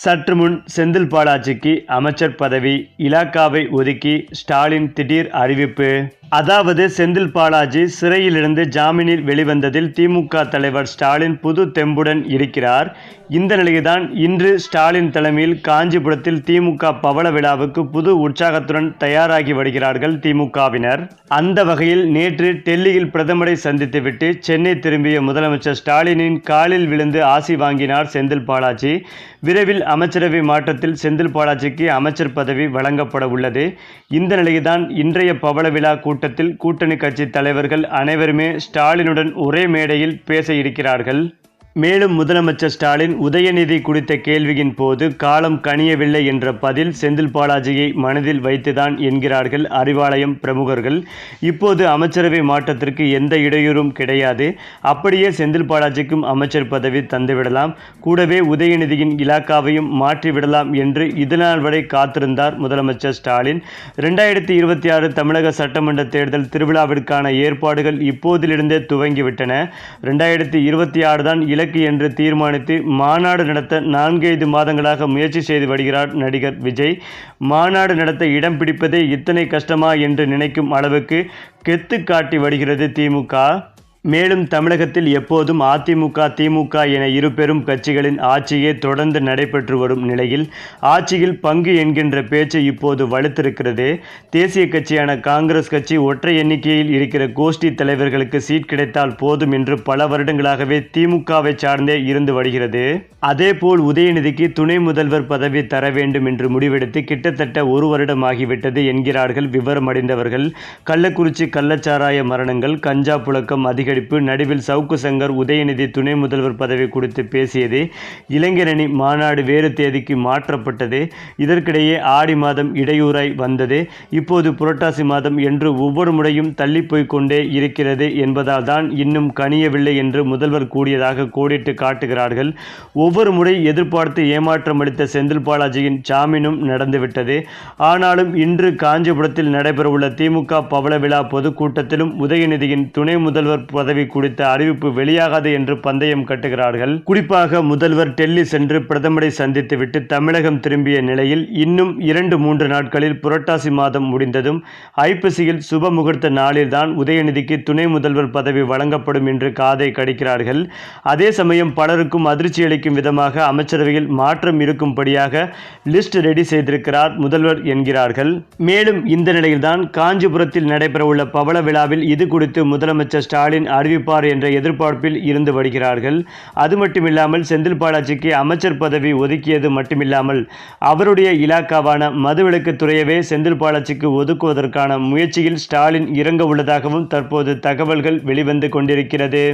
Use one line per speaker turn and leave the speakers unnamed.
சற்று முன் செந்தில் பாலாஜிக்கு அமைச்சர் பதவி இலாக்காவை ஒதுக்கி ஸ்டாலின் திடீர் அறிவிப்பு. அதாவது செந்தில் பாலாஜி சிறையிலிருந்து ஜாமீனில் வெளிவந்ததில் திமுக தலைவர் ஸ்டாலின் புது தெம்புடன் இருக்கிறார். இந்த நிலையில்தான் இன்று ஸ்டாலின் தலைமையில் காஞ்சிபுரத்தில் திமுக பவள விழாவுக்கு புது உற்சாகத்துடன் தயாராகி வருகிறார்கள் திமுகவினர். அந்த வகையில் நேற்று டெல்லியில் பிரதமரை சந்தித்துவிட்டு சென்னை திரும்பிய முதலமைச்சர் ஸ்டாலினின் காலில் விழுந்து ஆசி வாங்கினார் செந்தில் பாலாஜி. விரைவில் அமைச்சரவை மாற்றத்தில் செந்தில் பாலாஜிக்கு அமைச்சர் பதவி வழங்கப்பட உள்ளது. இந்த நிலையில்தான் இன்றைய பவள விழா கூட்டத்தில் கூட்டணி கட்சி தலைவர்கள் அனைவருமே ஸ்டாலினுடன் ஒரே மேடையில் பேச இருக்கிறார்கள். மேலும் முதலமைச்சர் ஸ்டாலின் உதயநிதி குறித்த கேள்வியின் போது காலம் கனியவில்லை என்ற பதில் செந்தில் பாலாஜியை மனதில் வைத்துதான் என்கிறார்கள் அறிவாலயம் பிரமுகர்கள். இப்போது அமைச்சரவை மாற்றத்திற்கு எந்த இடையூறும் கிடையாது. அப்படியே செந்தில் பாலாஜிக்கும் அமைச்சர் பதவி தந்துவிடலாம். கூடவே உதயநிதியின் இலாக்காவையும் மாற்றிவிடலாம் என்று இதுநாள் வரை காத்திருந்தார் முதலமைச்சர் ஸ்டாலின். ரெண்டாயிரத்தி இருபத்தி ஆறு தமிழக சட்டமன்ற தேர்தல் திருவிழாவிற்கான ஏற்பாடுகள் இப்போதிலிருந்தே துவங்கிவிட்டன. ரெண்டாயிரத்தி இருபத்தி ஆறு தான் இலக்கு என்று தீர்மானித்து மாநாடு நடத்த நான்கைந்து மாதங்களாக முயற்சி செய்து வருகிறார் நடிகர் விஜய். மாநாடு நடத்த இடம் பிடிப்பதே இத்தனை கஷ்டமா என்று நினைக்கும் அளவுக்கு கெத்து காட்டி வருகிறது திமுக மேலும் தமிழகத்தில் எப்போதும் அதிமுக திமுக என இரு பெரும் கட்சிகளின் ஆட்சியே தொடர்ந்து நடைபெற்று வரும் நிலையில் ஆட்சியில் பங்கு என்கின்ற பேச்சு இப்போது வலுத்திருக்கிறது. தேசிய கட்சியான காங்கிரஸ் கட்சி ஒற்றை எண்ணிக்கையில் இருக்கிற கோஷ்டி தலைவர்களுக்கு சீட் கிடைத்தால் போதும் என்று பல வருடங்களாகவே திமுகவை சார்ந்தே இருந்து வருகிறது. அதேபோல் உதயநிதிக்கு துணை முதல்வர் பதவி தர வேண்டும் என்று முடிவெடுத்து கிட்டத்தட்ட ஒரு வருடம் ஆகிவிட்டது என்கிறார்கள் விவரமடைந்தவர்கள். கள்ளக்குறிச்சி கள்ளச்சாராய மரணங்கள் கஞ்சா புழக்கம் அதிகரிப்பு நடுவில் சவுக்கு சங்கர் உதயநிதி துணை முதல்வர் பதவி குறித்து பேசியது இளைஞரணி மாநாடு வேறு தேதிக்கு மாற்றப்பட்டது. இதற்கிடையே ஆடி மாதம் இடையூறாய் வந்தது. இப்போது புரட்டாசி மாதம் என்று ஒவ்வொரு முறையும் தள்ளி இருக்கிறது என்பதால் தான் இன்னும் கனியவில்லை என்று முதல்வர் கூடியதாக கோடிட்டு காட்டுகிறார்கள். ஒவ்வொரு முறை எதிர்பார்த்து ஏமாற்றம் அளித்த செந்தில் பாலாஜியின் ஜாமீனும் நடந்துவிட்டது. ஆனாலும் இன்று காஞ்சிபுரத்தில் நடைபெறவுள்ள திமுக பவள விழா பொதுக்கூட்டத்திலும் உதயநிதியின் துணை முதல்வர் பதவி குறித்த அறிவிப்பு வெளியாகாது என்று பந்தயம் கட்டுகிறார்கள். குறிப்பாக முதல்வர் டெல்லி சென்று பிரதமரை சந்தித்துவிட்டு தமிழகம் திரும்பிய நிலையில் இன்னும் இரண்டு மூன்று நாட்களில் புரட்டாசி மாதம் முடிந்ததும் ஐப்பசியில் சுப முகூர்த்த நாளில்தான் உதயநிதிக்கு துணை முதல்வர் பதவி வழங்கப்படும் என்று காதை கடிக்கிறார்கள். அதே சமயம் பலருக்கும் அதிர்ச்சி அளிக்கும் விதமாக அமைச்சரவையில் மாற்றம் இருக்கும்படியாக லிஸ்ட் ரெடி செய்திருக்கிறார் முதல்வர் என்கிறார்கள். மேலும் இந்த நிலையில்தான் காஞ்சிபுரத்தில் நடைபெறவுள்ள பவள விழாவில் இது குறித்து முதலமைச்சர் ஸ்டாலின் அறிவிப்பார் என்ற எதிர்பார்ப்பில் இருந்து வருகிறார்கள். அது மட்டுமில்லாமல் செந்தில் பாலாஜிக்கு அமைச்சர் பதவி ஒதுக்கியது மட்டுமில்லாமல் அவருடைய இலாக்காவான மதுவிலக்கு துறையவே செந்தில் பாலாஜிக்கு ஒதுக்குவதற்கான முயற்சியில் ஸ்டாலின் இறங்க உள்ளதாகவும் தற்போது தகவல்கள் வெளிவந்து கொண்டிருக்கிறது.